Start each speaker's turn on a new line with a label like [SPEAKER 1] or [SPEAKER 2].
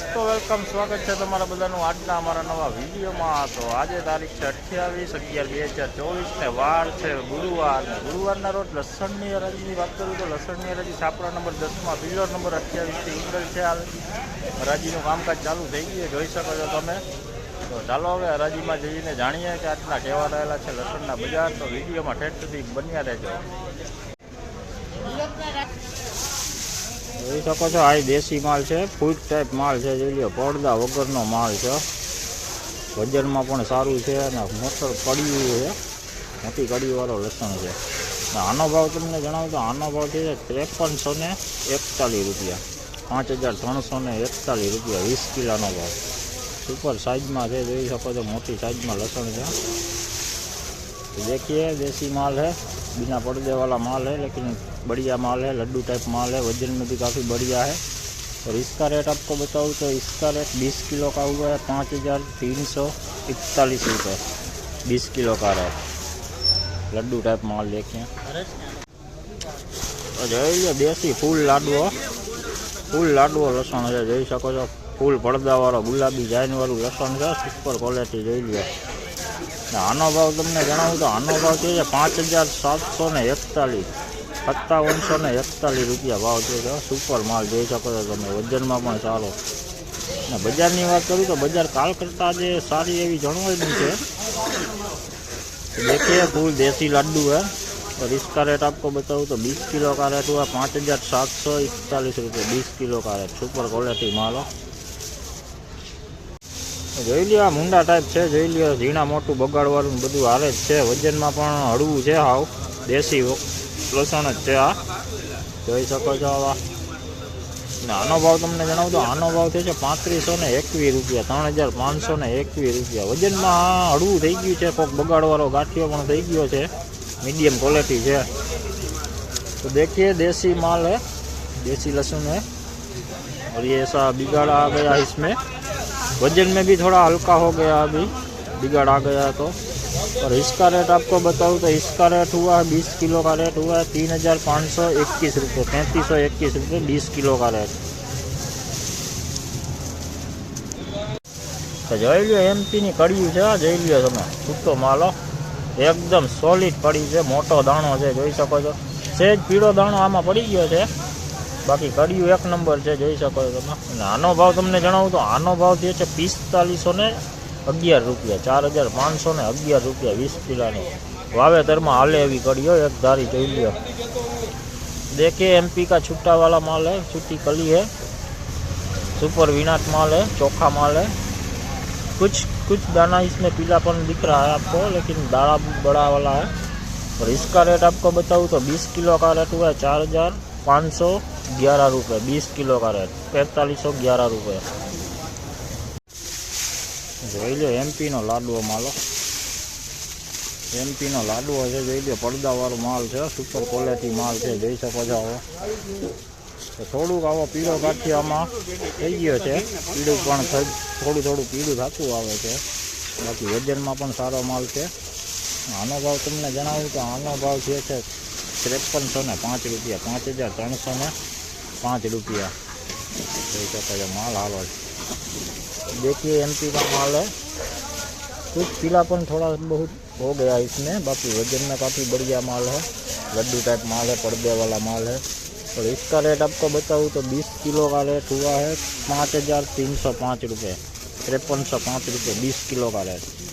[SPEAKER 1] દોસ્તો વેલકમ સ્વાગત છે તમારા બધાનું આજના અમારા નવા વિડીયોમાં. તો આજે તારીખ છે અઠ્યાવીસ અગિયાર બે હજાર ચોવીસ ને વાર છે ગુરુવાર. ગુરુવારના રોજ લસણની હરાજીની વાત કરું તો લસણની હરાજી સાપરા નંબર દસમાં પિલ્લર નંબર અઠ્યાવીસથી ઇન્ડલ છે હાલ. હરાજીનું કામકાજ ચાલુ થઈ ગયું જોઈ શકો છો તમે. તો ચાલો હવે હરાજીમાં જઈને જાણીએ કે આજના કેવા રહેલા છે લસણના બજાર. તો વિડીયોમાં ઠેઠ સુધી બન્યા રહેજો. જોઈ શકો છો આ દેશી માલ છે ફૂડ ટાઈપ માલ છે જોઈ લો પડદા વગરનો માલ છે વજનમાં પણ સારું છે અને મોટર કડિયું છે મોટી કડીવાળો લસણ છે અને આનો ભાવ તમને જણાવું તો આનો ભાવ છે ત્રેપનસો ને એકતાલીસ રૂપિયા પાંચ હજાર ત્રણસો ને એકતાલીસ રૂપિયા વીસ કિલોનો ભાવ સુપર સાઇઝમાં છે જોઈ શકો છો મોટી સાઇઝમાં લસણ છે तो देखिए देसी माल है बिना पर्दे वाला माल है लेकिन बढ़िया माल है लड्डू टाइप माल है वजन में भी काफ़ी बढ़िया है और इसका रेट आपको बताऊँ तो इसका रेट 20 किलो का हुआ है पाँच हज़ार तीन सौ इकतालीस रुपये बीस किलो का रेट लड्डू टाइप माल देखिए તો જોઈ લો દેશી ફૂલ લાડવો ફૂલ લાડવો લસણ છે જોઈ શકો છો ફૂલ પડદાવાળો ગુલાબી જાઈનવાળું લસણ છે સુપર ક્વોલિટી જોઈ લો ને આનો ભાવ તમને જણાવું તો આનો ભાવ છે જે પાંચ હજાર સાતસો ને એકતાલીસ સત્તાવનસો ને એકતાલીસ રૂપિયા ભાવ છે જો સુપર માલ જોઈ શકો છો તમે વજનમાં પણ સારો ને બજારની વાત કરું તો બજાર કાલ કરતાં જે સારી એવી જણવાઈની છે देखिए फूल देसी लड्डू है और इसका रेट आपको बताऊँ तो 20 किलो का रेट हुआ पाँच हज़ार सात सौ इकतालीस रुपये बीस किलो का रेट सुपर क्वॉलिटी माल हो જોઈ લ્યો આ મુંડા ટાઈપ છે જોઈ લ્યો ઝીણા મોટું બગાડવાળું ને બધું હારે જ છે વજનમાં પણ હળવું છે હાવ દેશી લસણ જ છે આ જોઈ શકો છો આવા ને આનો ભાવ તમને જણાવું તો આનો ભાવ થયો છે પાંત્રીસો ને એકવીસ રૂપિયા ત્રણ હજાર પાંચસો ને એકવીસ રૂપિયા વજનમાં હળવું થઈ ગયું છે કોઈક બગાડવાળો ગાંઠિયો પણ થઈ ગયો છે मीडियम क्वालिटी है तो देखिए देसी माल है देसी लहसुन है और ये ऐसा बिगाड़ आ गया है इसमें वजन में भी थोड़ा हल्का हो गया अभी बिगाड़ आ गया है तो और इसका रेट आपको बताऊँ तो इसका रेट हुआ है बीस किलो का रेट हुआ है तीन हज़ार पाँच सौ इक्कीस रुपये पैंतीस सौ इक्कीस रुपये बीस किलो का रेट તો જોઈ લ્યો એમપીની કડિયું છે આ જોઈ લ્યો તમે છૂટો માલો એકદમ સોલિડ પડી છે મોટો દાણો છે જોઈ શકો છો સેજ પીળો દાણો આમાં પડી ગયો છે બાકી કડિયું એક નંબર છે જોઈ શકો છો તમે અને આનો ભાવ તમને જણાવું તો આનો ભાવ થયો છે પિસ્તાલીસો ને અગિયાર રૂપિયા ચાર હજાર પાંચસો ને અગિયાર રૂપિયા વીસ કિલોનો વાવેતરમાં હાલે એવી કડીઓ એક ધારી જોઈ લ્યો देखिए एमपी का छुट्टा वाला माल है छुट्टी कली है सुपर विनाट माल है चोखा माल है कुछ कुछ दाना इसमें पीलापन दिख रहा है आपको लेकिन दाना बड़ा वाला है और इसका रेट आपको बताऊँ तो 20 किलो का रेट हुआ है चार हज़ार पाँच सौ ग्यारह रुपये बीस किलो का रेट पैंतालीस सौ ग्यारह रुपये જોઈ લો એમપીનો લાડવો માલો એમપીનો લાડવો છે, જોઈ લો પડદાવાળો માલ છે સુપર ક્વોલિટી માલ છે, જોઈ શકો છો આવો. તો થોડુંક આવો પીળો ગાંઠિયામાં થઈ ગયો છે. પીળું પણ થોડું થોડું પીળું થતું આવે છે. બાકી વજનમાં પણ સારો માલ છે. આનો ભાવ તમને જણાવું તો આનો ભાવ જે છે ત્રેપનસો ને પાંચ રૂપિયા, પાંચ હજાર ત્રણસો ને પાંચ રૂપિયા. જોઈ શકો છો, માલ હાલો છે. देखिए एमपी का माल है कुछ पीलापन थोड़ा बहुत हो गया इसमें बाकी वजन में काफ़ी बढ़िया माल है लड्डू टाइप माल है पर्दे वाला माल है और इसका रेट आपको बताऊँ तो 20 किलो का रेट हुआ है पाँच हज़ार तीन सौ पाँच रुपये तिरपन सौ पाँच रुपये बीस किलो का रेट